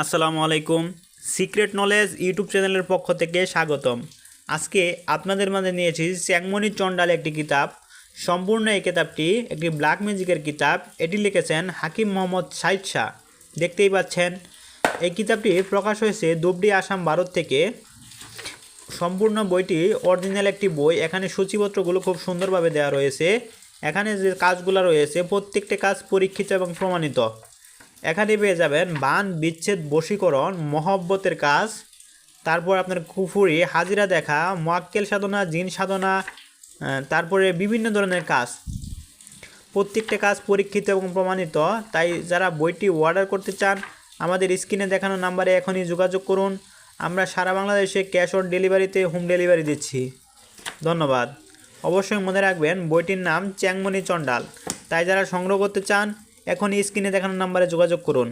আসসালামু আলাইকুম। Secret knowledge YouTube চ্যানেলের পক্ষ থেকে স্বাগতম। আজকে আপনাদের মাঝে নিয়েছি চ্যাংমণি চণ্ডাল একটি কিতাব। সম্পূর্ণ এই কিতাবটি একটি ব্ল্যাক ম্যাজিকের কিতাব। এটি লিখেছেন হাকিম মোহাম্মদ সাইদ শাহ। দেখতেই পাচ্ছেন, এই কিতাবটি প্রকাশ হয়েছে দুবড়ি আসাম ভারত থেকে। সম্পূর্ণ বইটি অরিজিনাল একটি বই। এখানে সূচিপত্রগুলো খুব সুন্দরভাবে দেওয়া রয়েছে। এখানে যে কাজগুলো রয়েছে, প্রত্যেকটি কাজ পরীক্ষিত এবং প্রমাণিত। এখানে পেয়ে যাবেন বান, বিচ্ছেদ, বশীকরণ, মহব্বতের কাজ। তারপর আপনার কুফুরি, হাজিরা দেখা, মোয়াক্কেল সাধনা, জিন সাধনা তারপরে বিভিন্ন ধরনের কাজ। প্রত্যেকটা কাজ পরীক্ষিত এবং প্রমাণিত। তাই যারা বইটি অর্ডার করতে চান, আমাদের স্ক্রিনে দেখানো নাম্বারে এখনই যোগাযোগ করুন। আমরা সারা বাংলাদেশে ক্যাশ অন ডেলিভারিতে হোম ডেলিভারি দিচ্ছি। ধন্যবাদ। অবশ্যই মনে রাখবেন, বইটির নাম চ্যাংমণি চণ্ডাল। তাই যারা সংগ্রহ করতে চান এখনই স্ক্রিনে দেখানো নাম্বারে যোগাযোগ করুন।